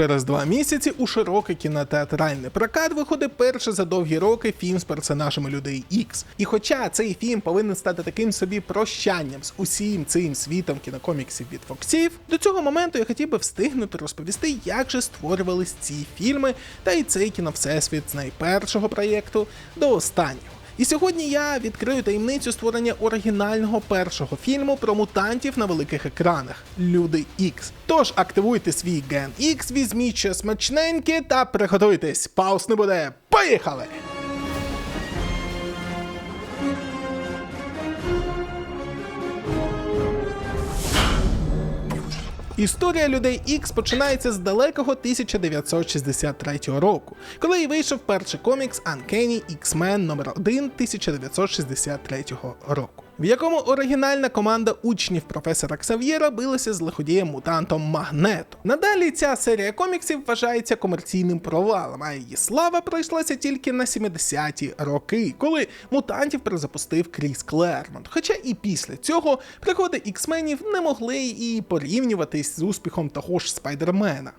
Через два місяці у широкий кінотеатральний прокат виходить перший за довгі роки фільм з персонажами людей Ікс. І хоча цей фільм повинен стати таким собі прощанням з усім цим світом кінокоміксів від Фоксів, до цього моменту я хотів би встигнути розповісти, як же створювались ці фільми та і цей кіновсесвіт з найпершого проєкту до останнього. І сьогодні я відкрию таємницю створення оригінального першого фільму про мутантів на великих екранах Люди Ікс. Тож активуйте свій Ген Ікс, візьміть щось смачненьке та приготуйтесь. Пауз не буде. Поїхали! Історія людей Ікс починається з далекого 1963 року, коли і вийшов перший комікс Uncanny X-Men номер 1 1963 року, в якому оригінальна команда учнів професора Ксав'єра билася з лиходієм мутантом Магнето. Надалі ця серія коміксів вважається комерційним провалом, а її слава пройшлася тільки на 70-ті роки, коли мутантів перезапустив Кріс Клермонт. Хоча і після цього приходи іксменів не могли і порівнюватись з успіхом того ж Спайдермена.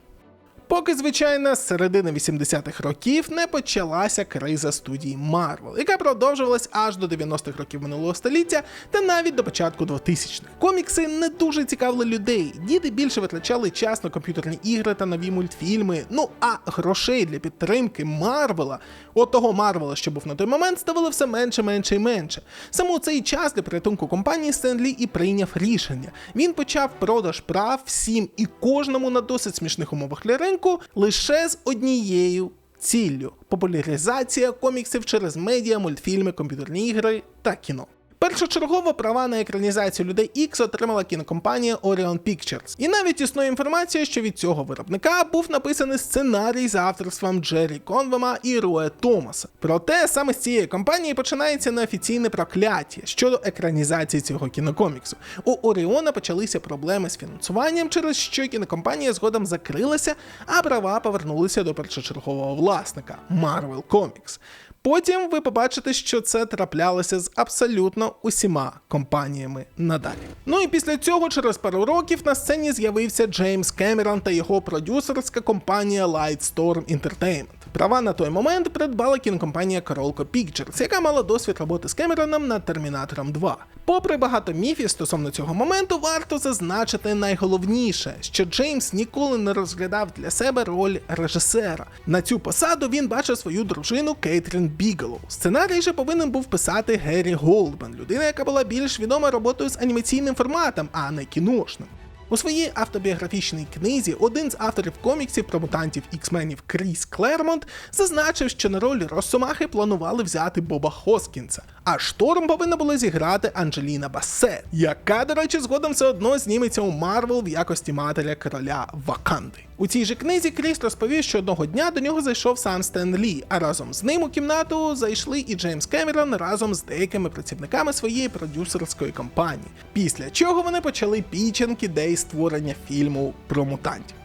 Поки, звичайно, з середини 80-х років не почалася криза студії Marvel, яка продовжувалась аж до 90-х років минулого століття та навіть до початку 2000-х. Комікси не дуже цікавили людей. Діти більше витрачали час на комп'ютерні ігри та нові мультфільми. Ну а грошей для підтримки Марвела, от того Марвела, що був на той момент, ставало все менше, менше і менше. Саме у цей час для порятунку компанії Стенлі і прийняв рішення. Він почав продаж прав всім і кожному на досить смішних умовах для ринку лише з однією ціллю популяризація коміксів через медіа, мультфільми, комп'ютерні ігри та кіно. Першочергово права на екранізацію людей X отримала кінокомпанія Orion Pictures. І навіть існує інформація, що від цього виробника був написаний сценарій за авторством Джері Конвема і Руе Томаса. Проте саме з цієї компанії починається неофіційне прокляття щодо екранізації цього кінокоміксу. У Оріона почалися проблеми з фінансуванням, через що кінокомпанія згодом закрилася, а права повернулися до першочергового власника Marvel Comics. Потім ви побачите, що це траплялося з абсолютно усіма компаніями надалі. Ну і після цього, через пару років, на сцені з'явився Джеймс Кемерон та його продюсерська компанія Lightstorm Entertainment. Права на той момент придбала кінокомпанія Corolco Pictures, яка мала досвід роботи з Кемероном над Термінатором 2. Попри багато міфів стосовно цього моменту, варто зазначити найголовніше, що Джеймс ніколи не розглядав для себе роль режисера. На цю посаду він бачив свою дружину Кейтрін Бігелоу. Сценарій же повинен був писати Геррі Голдман, людина, яка була більш відома роботою з анімаційним форматом, а не кіношним. У своїй автобіографічній книзі один з авторів коміксів про мутантів іксменів Кріс Клермонт зазначив, що на роль Росомахи планували взяти Боба Хоскінса, а шторм повинна була зіграти Анджеліна Бассет, яка, до речі, згодом все одно зніметься у Марвел в якості матері короля Ваканди. У цій же книзі Кріс розповів, що одного дня до нього зайшов сам Стен Лі, а разом з ним у кімнату зайшли і Джеймс Кемерон разом з деякими працівниками своєї продюсерської компанії. Після чого вони почали пічинг ідей створення фільму про мутантів.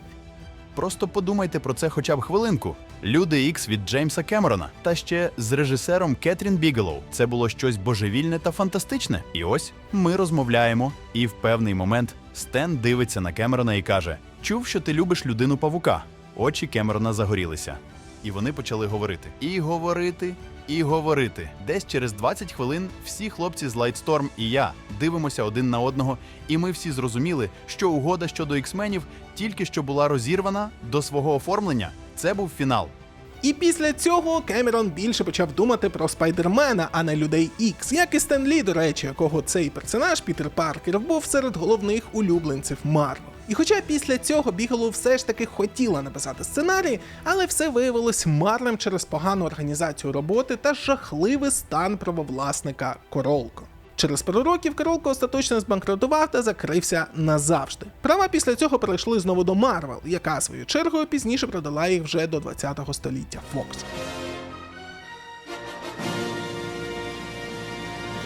Просто подумайте про це хоча б хвилинку. Люди Ікс від Джеймса Кемерона, та ще з режисером Кетрін Бігелоу. Це було щось божевільне та фантастичне. І ось ми розмовляємо, і в певний момент Стен дивиться на Кемерона і каже: Чув, що ти любиш людину павука. Очі Кемерона загорілися. І вони почали говорити. І говорити, і говорити. Десь через 20 хвилин всі хлопці з Lightstorm і я дивимося один на одного, і ми всі зрозуміли, що угода щодо іксменів тільки що була розірвана до свого оформлення. Це був фінал. І після цього Кемерон більше почав думати про Спайдермена, а не людей Ікс, як і Стен Лі, до речі, якого цей персонаж Пітер Паркер був серед головних улюбленців Марвел. І хоча після цього Біголу все ж таки хотіла написати сценарій, але все виявилось марним через погану організацію роботи та жахливий стан правовласника Королко. Через пару років Королко остаточно збанкрутував та закрився назавжди. Права після цього перейшли знову до Марвел, яка свою чергою пізніше продала їх вже до 20-го століття Fox.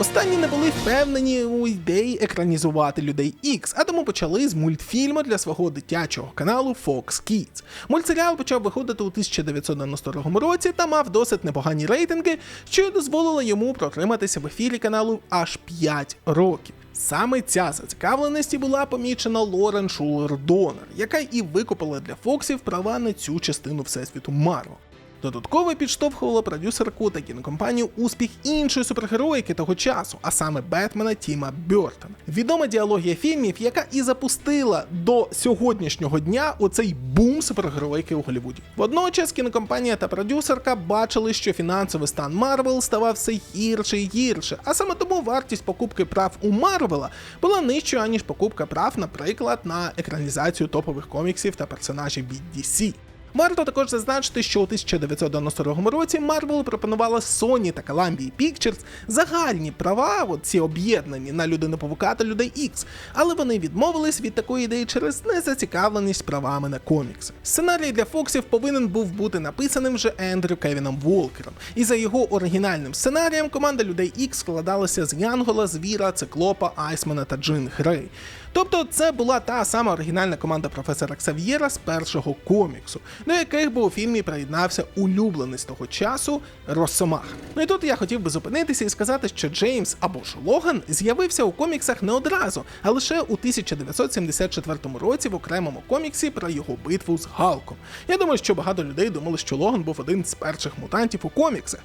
Останні не були впевнені у ідеї екранізувати людей X, а тому почали з мультфільму для свого дитячого каналу Fox Kids. Мультсеріал почав виходити у 1992 році та мав досить непогані рейтинги, що дозволило йому протриматися в ефірі каналу аж 5 років. Саме ця зацікавленість була помічена Лорен Шулер Донер, яка і викупила для Фоксів права на цю частину всесвіту Марвел. Додатково підштовхувала продюсерку та кінокомпанію успіх іншої супергероїки того часу, а саме Бетмена Тіма Бьортона. Відома діалогія фільмів, яка і запустила до сьогоднішнього дня оцей бум супергероїки у Голлівуді. Водночас кінокомпанія та продюсерка бачили, що фінансовий стан Марвел ставав все гірше і гірше, а саме тому вартість покупки прав у Марвела була нижчою, аніж покупка прав, наприклад, на екранізацію топових коміксів та персонажів від DC. Варто також зазначити, що у 1992 році Marvel пропонувала Sony та Columbia Pictures загальні права, от ці об'єднані на людину Павука та людей X, але вони відмовились від такої ідеї через незацікавленість правами на комікси. Сценарій для Фоксів повинен був бути написаним вже Ендрю Кевіном Волкером, і за його оригінальним сценарієм команда людей X складалася з Янгола, Звіра, Циклопа, Айсмана та Джин Грей. Тобто це була та сама оригінальна команда професора Ксав'єра з першого коміксу, до яких би у фільмі приєднався улюблений з того часу Росомах. Ну і тут я хотів би зупинитися і сказати, що Джеймс або ж Логан з'явився у коміксах не одразу, а лише у 1974 році в окремому коміксі про його битву з Галком. Я думаю, що багато людей думали, що Логан був один з перших мутантів у коміксах.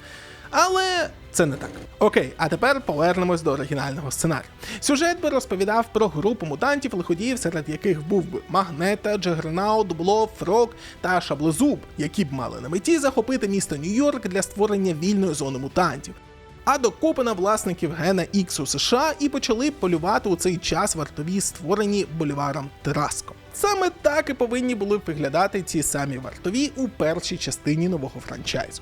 Але це не так. Окей, а тепер повернемось до оригінального сценарію. Сюжет би розповідав про групу мутантів лиходіїв, серед яких був би Магнета, Джагернаут, Блоб, Фрог та Шаблезуб, які б мали на меті захопити місто Нью-Йорк для створення вільної зони мутантів. А до купина власників гена X у США і почали полювати у цей час вартові, створені Боліваром Тераско. Саме так і повинні були виглядати ці самі вартові у першій частині нового франчайзу.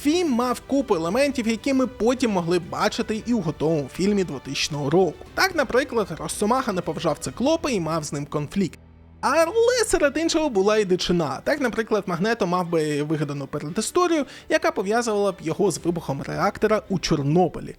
Фільм мав купу елементів, які ми потім могли бачити і у готовому фільмі 2000 року. Так, наприклад, Росомаха не поважав циклопа і мав з ним конфлікт. Але серед іншого була і дичина. Так, наприклад, Магнето мав би вигадану передісторію, яка пов'язувала б його з вибухом реактора у Чорнобилі.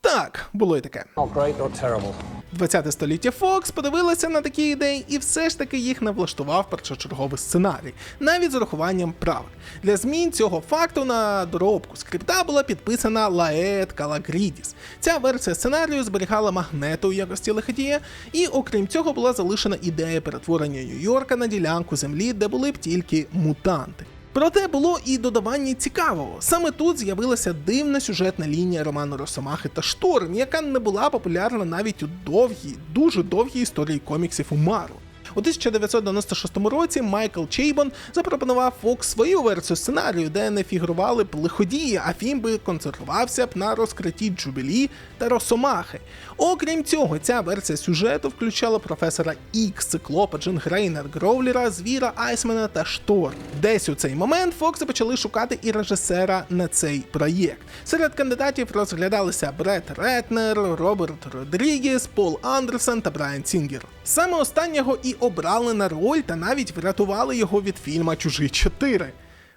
Так, було і таке. Not great, not terrible. 20 століття Фокс подивилася на такі ідеї і все ж таки їх не влаштував першочерговий сценарій, навіть з урахуванням правок. Для змін цього факту на доробку скрипта була підписана Лает Калагрідіс. Ця версія сценарію зберігала магнету у якості лиходія, і окрім цього була залишена ідея перетворення Нью-Йорка на ділянку землі, де були б тільки мутанти. Проте було і додавання цікавого. Саме тут з'явилася дивна сюжетна лінія роману Росомахи та Шторм, яка не була популярна навіть у довгій, дуже довгій історії коміксів у Марвел. У 1996 році Майкл Чейбон запропонував Фокс свою версію сценарію, де не фігурували б лиходії, а фільм би концентрувався б на розкритті Джубілі та Росомахи. Окрім цього, ця версія сюжету включала професора Ікс, Циклопа, Джин Грейнер, Гроуліра, Звіра, Айсмена та Штор. Десь у цей момент Фокси почали шукати і режисера на цей проєкт. Серед кандидатів розглядалися Бред Ретнер, Роберт Родрігес, Пол Андерсон та Брайан Сінгер. Саме останнього і обрали на роль та навіть врятували його від фільма Чужий 4.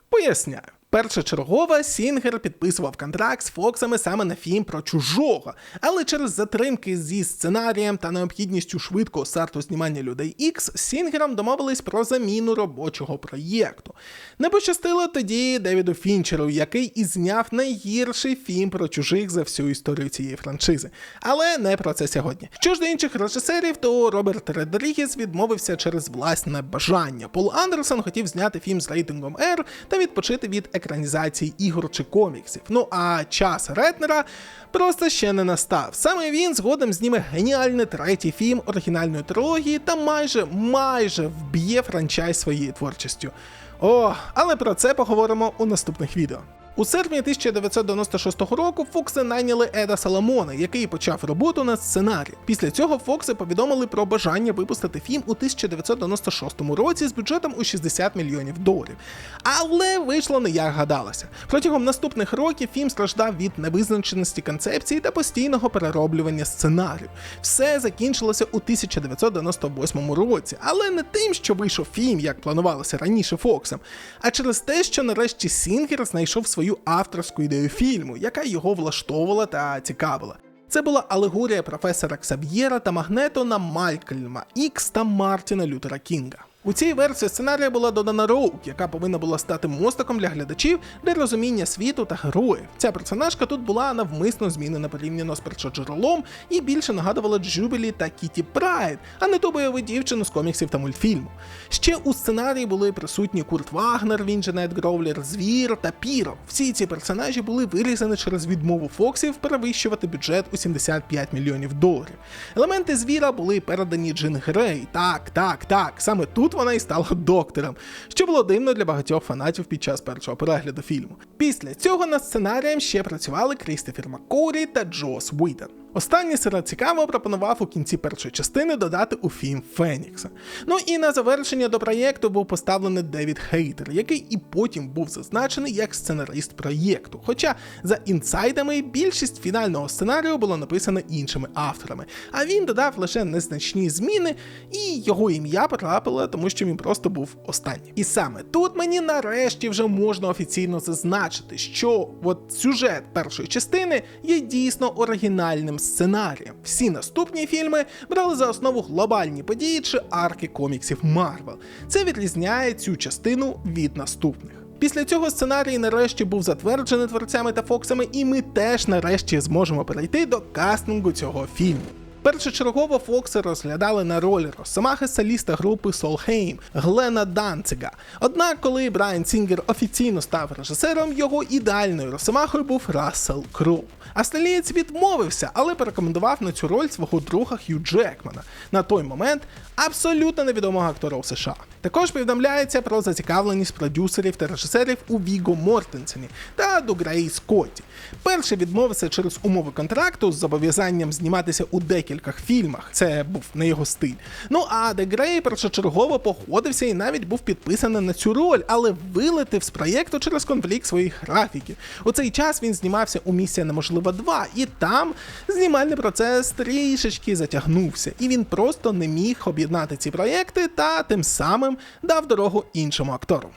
Поясняю. Першочергово Сінгер підписував контракт з Фоксами саме на фільм про чужого, але через затримки зі сценарієм та необхідністю швидкого старту знімання людей з Сінгером домовились про заміну робочого проєкту. Не пощастило тоді Девіду Фінчеру, який і зняв найгірший фільм про чужих за всю історію цієї франшизи. Але не про це сьогодні. Що ж до інших режисерів, то Роберт Редрігес відмовився через власне бажання. Пол Андерсон хотів зняти фільм з рейтингом R та відпочити від екранізації ігор чи коміксів. Ну а час Ретнера просто ще не настав. Саме він згодом зніме геніальний третій фільм оригінальної трилогії та майже майже вб'є франчайз своєю творчістю. О, але про це поговоримо у наступних відео. У серпні 1996 року Фокси найняли Еда Саламона, який почав роботу над сценарієм. Після цього Фокси повідомили про бажання випустити фільм у 1996 році з бюджетом у 60 мільйонів доларів. Але вийшло не як гадалося. Протягом наступних років фільм страждав від невизначеності концепції та постійного перероблювання сценарію. Все закінчилося у 1998 році, але не тим, що вийшов фільм, як планувалося раніше Фоксом, а через те, що нарешті Сінгер знайшов свою авторську ідею фільму, яка його влаштовувала та цікавила. Це була алегорія професора Ксаб'єра та Магнето на Малькольма Ікс та Мартіна Лютера Кінга. У цій версії сценарія була додана Роук, яка повинна була стати мостиком для глядачів для розуміння світу та героїв. Ця персонажка тут була навмисно змінена порівняно з першоджерелом і більше нагадувала Джубілі та Кіті Прайд, а не ту бойову дівчину з коміксів та мультфільму. Ще у сценарії були присутні Курт Вагнер, він же Нед Гровлер, Звір та Піро. Всі ці персонажі були вирізані через відмову Фоксів перевищувати бюджет у 75 мільйонів доларів. Елементи звіра були передані Джин Грей. Так, так, так. Саме тут вона і стала доктором, що було дивно для багатьох фанатів під час першого перегляду фільму. Після цього над сценарієм ще працювали Крістофер Маккорі та Джос Уіден. Останній серед цікаво пропонував у кінці першої частини додати у фільм Фенікса. Ну і на завершення до проєкту був поставлений Девід Хейтер, який і потім був зазначений як сценарист проєкту. Хоча за інсайдами більшість фінального сценарію було написано іншими авторами, а він додав лише незначні зміни, і його ім'я потрапило, тому що він просто був останнім. І саме тут мені нарешті вже можна офіційно зазначити, що от сюжет першої частини є дійсно оригінальним сценарієм. Всі наступні фільми брали за основу глобальні події чи арки коміксів Марвел. Це відрізняє цю частину від наступних. Після цього сценарій нарешті був затверджений творцями та Фоксами, і ми теж нарешті зможемо перейти до кастингу цього фільму. Першочергово Фокси розглядали на роль Росомахи соліста групи Солхейм Глена Данцига. Однак, коли Брайан Сінгер офіційно став режисером, його ідеальною Росомахою був Рассел Кроу. Австралієць відмовився, але порекомендував на цю роль свого друга Хью Джекмана. На той момент абсолютно невідомого актора у США. Також повідомляється про зацікавленість продюсерів та режисерів у Віго Мортенсені та Дуграї Скотті. Перший відмовився через умови контракту з зобов'язанням зніматися у декількох фільмах. Це був не його стиль. Ну а Де Грей першочергово погодився і навіть був підписаний на цю роль, але вилетив з проєкту через конфлікт своїх графіків. У цей час він знімався у місія неможлива 2, і там знімальний процес трішечки затягнувся, і він просто не міг об'єднати ці проєкти та тим самим дав дорогу іншому актору.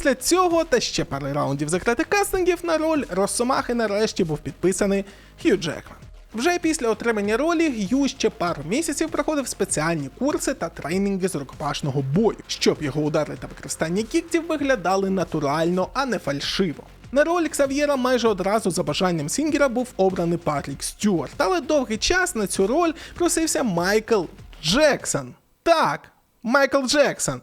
Після цього та ще пари раундів закритих кастингів на роль Росомахи нарешті був підписаний Хью Джекман. Вже після отримання ролі Г'ю ще пару місяців проходив спеціальні курси та тренінги з рукопашного бою, щоб його удари та використання кіктів виглядали натурально, а не фальшиво. На роль Ксав'єра майже одразу за бажанням Сінгера був обраний Патрік Стюарт, але довгий час на цю роль просився Майкл Джексон. Так, Майкл Джексон.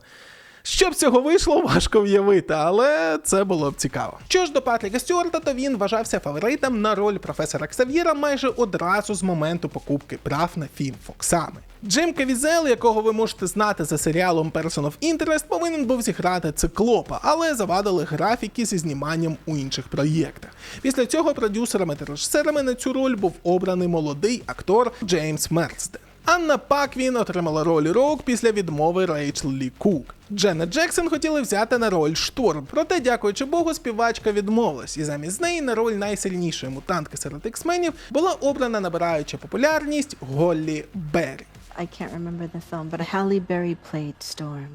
Щоб цього вийшло, важко уявити, але це було б цікаво. Що ж до Патріка Стюарта, то він вважався фаворитом на роль професора Ксав'єра майже одразу з моменту покупки прав на фільм Фоксами. Джим Кавізел, якого ви можете знати за серіалом Person of Interest, повинен був зіграти циклопа, але завадили графіки зі зніманням у інших проєктах. Після цього продюсерами та режисерами на цю роль був обраний молодий актор Джеймс Мерсден. Анна Паквін отримала роль Роук після відмови Рейчел Лі Кук. Дженнет Джексон хотіли взяти на роль Шторм, проте, дякуючи Богу, співачка відмовилась, і замість неї на роль найсильнішої мутантки серед іксменів була обрана набираюча популярність Голлі Беррі. I can't remember the film, but Halle Berry played Storm.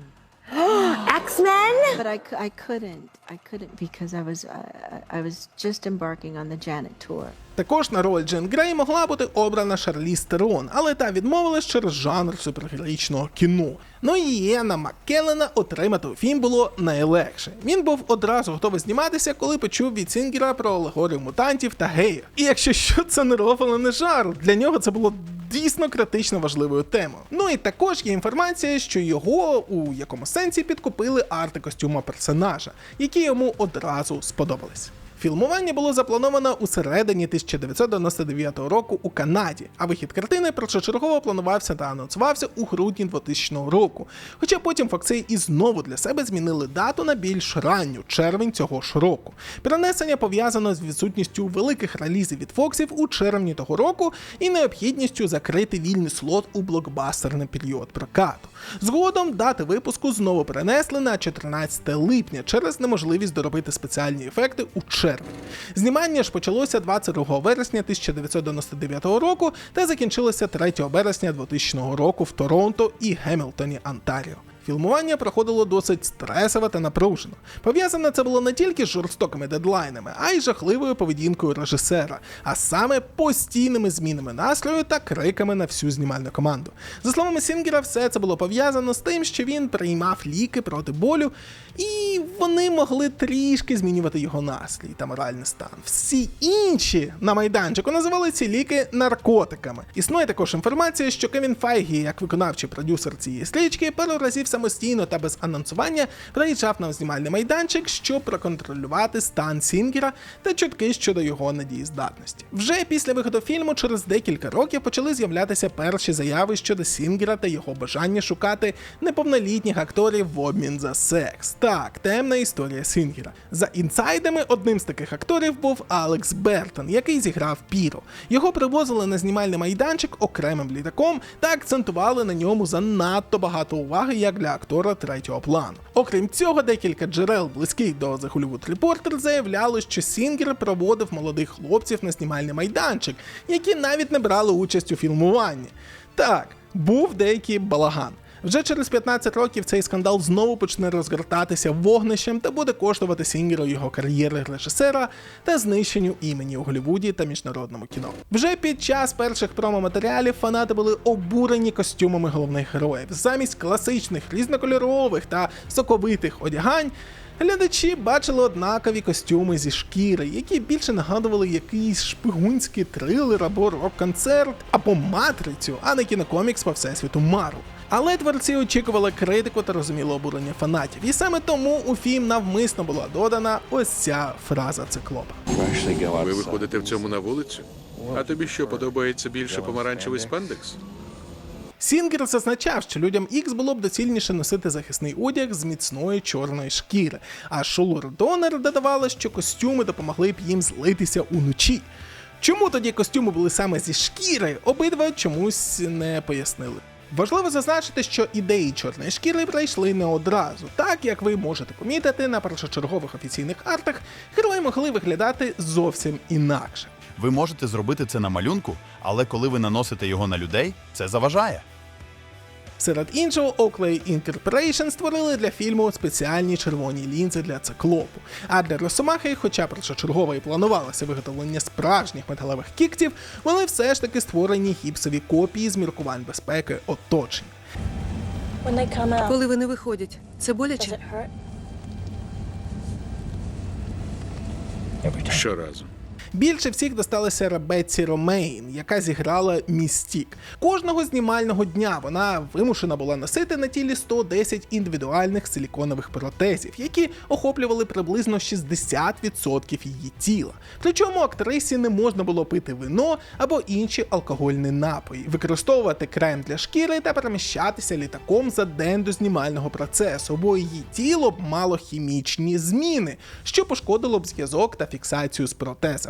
X Men? But I, I couldn't. I couldn't because I was I, I was just embarking on the Janet tour. Також на роль Джен Грей могла бути обрана Шарлі Стерон, але та відмовилась через жанр супергероїчного кіно. Ну і Іена Маккеллена отримати у фільм було найлегше. Він був одразу готовий зніматися, коли почув від Сінгера про алегорію мутантів та геїв. І якщо що, це не рофало не жарт, для нього це було дійсно критично важливою темою. Ну і також є інформація, що його у якому сенсі підкупили арти костюма персонажа, які йому одразу сподобались. Фільмування було заплановано у середині 1999 року у Канаді, а вихід картини першочергово планувався та анонсувався у грудні 2000 року. Хоча потім Фокси і знову для себе змінили дату на більш ранню червень цього ж року. Перенесення пов'язано з відсутністю великих релізів від Фоксів у червні того року і необхідністю закрити вільний слот у блокбастерний період прокату. Згодом дати випуску знову перенесли на 14 липня через неможливість доробити спеціальні ефекти у червні. Червень. Знімання ж почалося 22 вересня 1999 року та закінчилося 3 березня 2000 року в Торонто і Гемілтоні, Онтаріо. Фільмування проходило досить стресово та напружено. Пов'язане це було не тільки з жорстокими дедлайнами, а й жахливою поведінкою режисера, а саме постійними змінами настрою та криками на всю знімальну команду. За словами Сінгера, все це було пов'язано з тим, що він приймав ліки проти болю, і вони могли трішки змінювати його настрій та моральний стан. Всі інші на майданчику називали ці ліки наркотиками. Існує також інформація, що Кевін Файгі, як виконавчий продюсер цієї стрічки, пару разів самостійно та без анонсування приїжджав на знімальний майданчик, щоб проконтролювати стан Сінгера та чутки щодо його надієздатності. Вже після виходу фільму, через декілька років, почали з'являтися перші заяви щодо Сінгера та його бажання шукати неповнолітніх акторів в обмін за секс. Так, темна історія Сінгера. За інсайдами, одним з таких акторів був Алекс Бертон, який зіграв Піро. Його привозили на знімальний майданчик окремим літаком та акцентували на ньому занадто багато уваги як для актора третього плану. Окрім цього, декілька джерел близьких до The Hollywood Reporter заявляли, що Сінгер проводив молодих хлопців на знімальний майданчик, які навіть не брали участь у фільмуванні. Так, був деякий балаган. Вже через 15 років цей скандал знову почне розгортатися вогнищем та буде коштувати Сінгеру його кар'єри режисера та знищенню імені у Голлівуді та міжнародному кіно. Вже під час перших промо-матеріалів фанати були обурені костюмами головних героїв. Замість класичних різнокольорових та соковитих одягань. Глядачі бачили однакові костюми зі шкіри, які більше нагадували якийсь шпигунський трилер або рок-концерт, або матрицю, а не кінокомікс по всесвіту Марвел. Але творці очікували критику та розуміло обурення фанатів, і саме тому у фільм навмисно була додана ось ця фраза циклопа. Ви виходите в цьому на вулицю? А тобі що подобається більше помаранчевий спандекс? Сінгер зазначав, що людям X було б доцільніше носити захисний одяг з міцної чорної шкіри, а Шулер Донер додавала, що костюми допомогли б їм злитися уночі. Чому тоді костюми були саме зі шкіри, обидва чомусь не пояснили. Важливо зазначити, що ідеї чорної шкіри прийшли не одразу. Так як ви можете помітити, на першочергових офіційних артах герої могли виглядати зовсім інакше. Ви можете зробити це на малюнку, але коли ви наносите його на людей, це заважає. Серед іншого, Oakley Incorporation створили для фільму спеціальні червоні лінзи для циклопу. А для Росомахи, хоча першочергово і планувалося виготовлення справжніх металевих кіктів, вони все ж таки створені гіпсові копії з міркувань безпеки оточень. Коли вони виходять, це боляче? Щоразу. Більше всіх досталося Ребекці Ромейн, яка зіграла Містік. Кожного знімального дня вона вимушена була носити на тілі 110 індивідуальних силіконових протезів, які охоплювали приблизно 60% її тіла. Причому актрисі не можна було пити вино або інші алкогольні напої, використовувати крем для шкіри та переміщатися літаком за день до знімального процесу, бо її тіло б мало хімічні зміни, що пошкодило б зв'язок та фіксацію з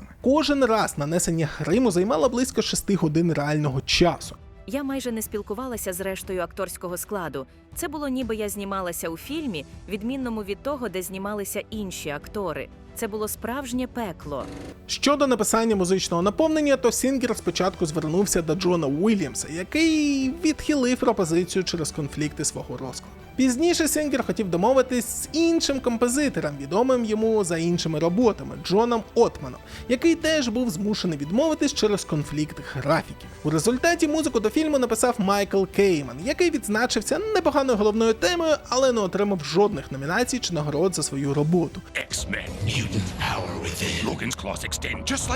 протезами. Кожен раз нанесення гриму займало близько 6 годин реального часу. Я майже не спілкувалася з рештою акторського складу. Це було ніби я знімалася у фільмі, відмінному від того, де знімалися інші актори. Це було справжнє пекло. Щодо написання музичного наповнення, то Сінгер спочатку звернувся до Джона Уільямса, який відхилив пропозицію через конфлікти свого розкладу. Пізніше Сінгер хотів домовитись з іншим композитором, відомим йому за іншими роботами Джоном Отманом, який теж був змушений відмовитись через конфлікт графіків. У результаті музику до фільму написав Майкл Кейман, який відзначився непоганою головною темою, але не отримав жодних номінацій чи нагород за свою роботу. X-Men, mutant power within. Logan's claws extend, just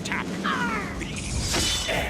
attack.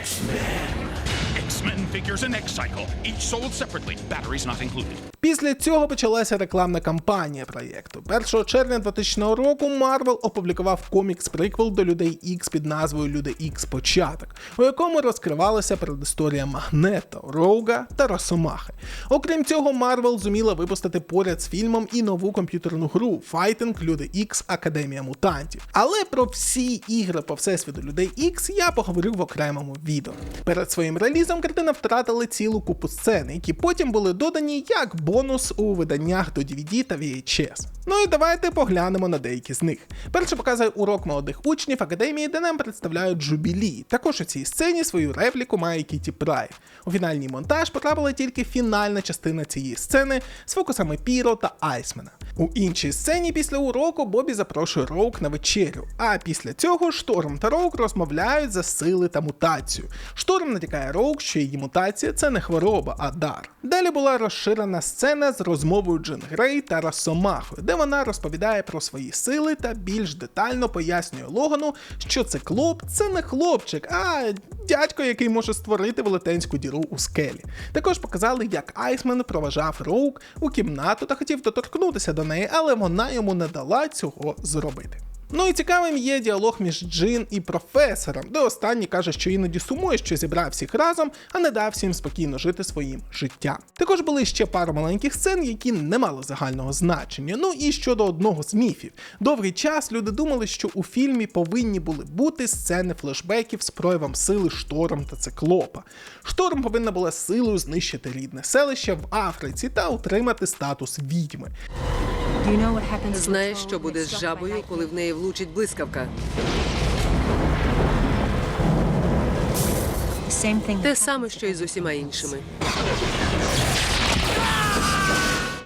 X-Men. X-Men figures an X-Cycle, each sold separately, batteries not included. Після цього почалася рекламна кампанія проєкту. 1 червня 2000 року Марвел опублікував комікс-приквел до людей Ікс під назвою Люди Ікс Початок, у якому розкривалася передісторія Магнето, Роуга та Росомахи. Окрім цього, Марвел зуміла випустити поряд з фільмом і нову комп'ютерну гру Fighting Люди Ікс Академія Мутантів. Але про всі ігри по всесвіту людей Ікс я поговорив в окремому відео. Перед своїм релізом часом картина втратила цілу купу сцен, які потім були додані як бонус у виданнях до DVD та VHS. Ну і давайте поглянемо на деякі з них. Перше показує урок молодих учнів академії, де нам представляють Джубілі. Також у цій сцені свою репліку має Кіті Прай. У фінальний монтаж потрапила тільки фінальна частина цієї сцени з фокусами Піро та Айсмена. У іншій сцені після уроку Бобі запрошує Роук на вечерю, а після цього Шторм та Роук розмовляють за сили та мутацію. Шторм натякає Роук, що її мутація це не хвороба, а дар. Далі була розширена сцена з розмовою Джин Грей та Росомахою, де вона розповідає про свої сили та більш детально пояснює Логану, що циклоп це не хлопчик, а дядько, який може створити велетенську діру у скелі. Також показали, як Айсмен проважав Роук у кімнату та хотів доторкнутися до неї, але вона йому не дала цього зробити. Ну і цікавим є діалог між Джин і професором, де останній каже, що іноді сумує, що зібрав всіх разом, а не дав всім спокійно жити своїм життям. Також були ще пару маленьких сцен, які не мали загального значення. Ну і щодо одного з міфів. Довгий час люди думали, що у фільмі повинні були бути сцени флешбеків з проявом сили шторм та циклопа. Шторм повинна була силою знищити рідне селище в Африці та отримати статус відьми. Знаєш, що буде з жабою, коли в неї влучить блискавка? Те саме, що і з усіма іншими.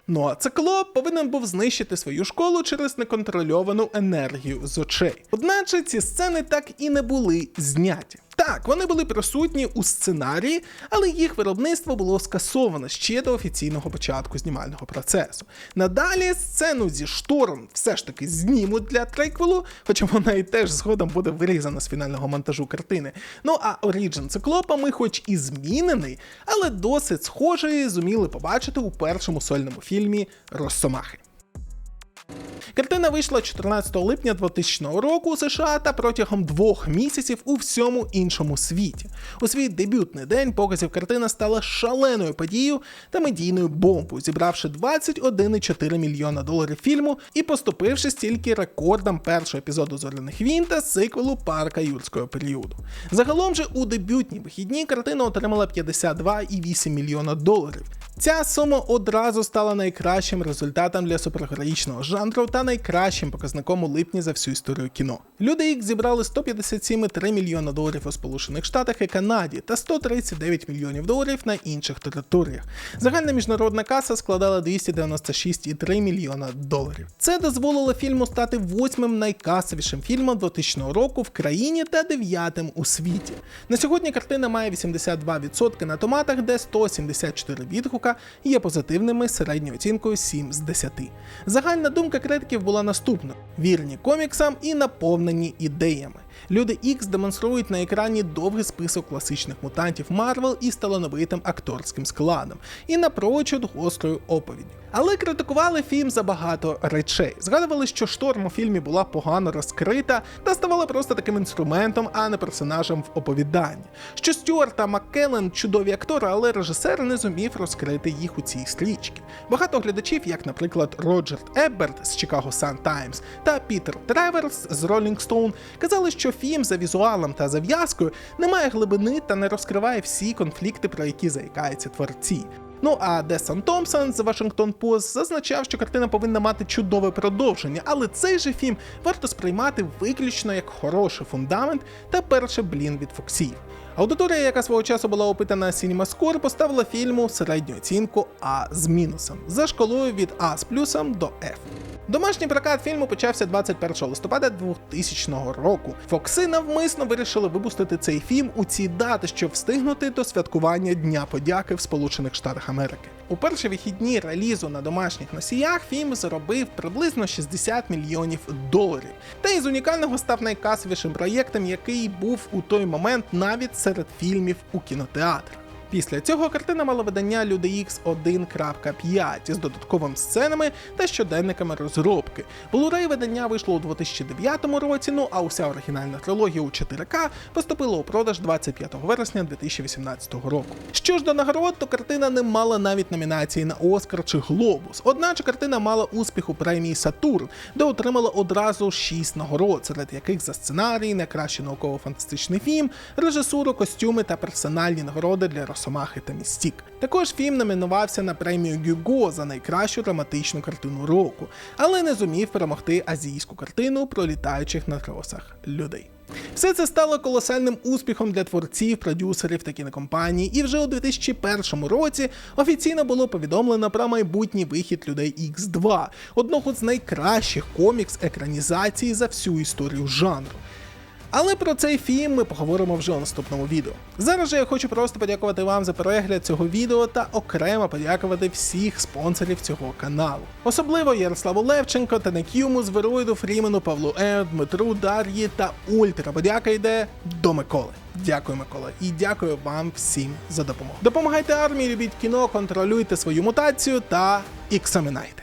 Ну а циклоп повинен був знищити свою школу через неконтрольовану енергію з очей. Одначе ці сцени так і не були зняті. Так, вони були присутні у сценарії, але їх виробництво було скасовано ще до офіційного початку знімального процесу. Надалі сцену зі шторм все ж таки знімуть для трейквелу, хоча вона і теж згодом буде вирізана з фінального монтажу картини. Ну а Оріджин циклопа ми, хоч і змінений, але досить схожий зуміли побачити у першому сольному фільмі Росомахи. Картина вийшла 14 липня 2000 року у США та протягом двох місяців у всьому іншому світі. У свій дебютний день показів картина стала шаленою подією та медійною бомбою, зібравши 21,4 мільйона доларів фільму і поступивши стільки рекордам першого епізоду зоряних війн та сиквелу парка юрського періоду. Загалом же у дебютні вихідні картина отримала 52,8 мільйона доларів. Ця сума одразу стала найкращим результатом для супергероїчного жанру та найкращим показником у липні за всю історію кіно. Люди Ікс зібрали 157,3 мільйона доларів у Сполучених Штатах і Канаді та 139 мільйонів доларів на інших територіях. Загальна міжнародна каса складала 296,3 мільйона доларів. Це дозволило фільму стати восьмим найкасовішим фільмом 2000 року в країні та дев'ятим у світі. На сьогодні картина має 82% на томатах, де 174 відгука є позитивними середньою оцінкою 7 з 10. Загальна думка критиків була наступна: вірні коміксам і наповнені ідеями. Люди Ікс демонструють на екрані довгий список класичних мутантів Марвел із талановитим акторським складом і напрочуд гострою оповіддю. Але критикували фільм за багато речей. Згадували, що шторм у фільмі була погано розкрита та ставала просто таким інструментом, а не персонажем в оповіданні. Що Стюарт та Маккеллен чудові актори, але режисер не зумів розкрити їх у цій стрічці. Багато глядачів, як, наприклад, Роджер Еберт з Chicago Sun Times та Пітер Треверс з Rolling Stone, казали, що фільм за візуалом та зав'язкою не має глибини та не розкриває всі конфлікти, про які заїкаються творці. Ну а Десан Томпсон з Washington Post зазначав, що картина повинна мати чудове продовження, але цей же фільм варто сприймати виключно як хороший фундамент та перший блін від Фоксів. Аудиторія, яка свого часу була опитана CinemaScore, поставила фільму середню оцінку А з мінусом за шкалою від А з плюсом до F. Домашній прокат фільму почався 21 листопада 2000 року. Фокси навмисно вирішили випустити цей фільм у ці дати, щоб встигнути до святкування Дня подяки в Сполучених Штатах Америки. У перші вихідні релізу на домашніх носіях фільм заробив приблизно 60 мільйонів доларів. Та із унікального став найкасовішим проєктом, який був у той момент навіть серед фільмів у кінотеатрах. Після цього картина мала видання Люди Ікс 1.5 з додатковими сценами та щоденниками розробки. Blu-ray видання вийшло у 2009 році, ну а уся оригінальна трилогія у 4К поступила у продаж 25 вересня 2018 року. Що ж до нагород, то картина не мала навіть номінації на Оскар чи Глобус. Одначе картина мала успіх у премії Сатурн, де отримала одразу 6 нагород, серед яких за сценарій, найкращий науково-фантастичний фільм, режисуру, костюми та персональні нагороди для Росомахи та Містік. Також фільм номінувався на премію Гюго за найкращу драматичну картину року, але не зумів перемогти азійську картину про літаючих на тросах людей. Все це стало колосальним успіхом для творців, продюсерів та кінокомпаній, і вже у 2001 році офіційно було повідомлено про майбутній вихід людей X2, одного з найкращих комікс-екранізацій за всю історію жанру. Але про цей фільм ми поговоримо вже у наступному відео. Зараз же я хочу просто подякувати вам за перегляд цього відео та окремо подякувати всіх спонсорів цього каналу. Особливо Ярославу Левченко, Танекюму, Звероїду, Фрімену, Павлу Р, Дмитру, Дар'ї та Ультра. Подяка йде до Миколи. Дякую, Микола, і дякую вам всім за допомогу. Допомагайте армії, любіть кіно, контролюйте свою мутацію та іксамінайте.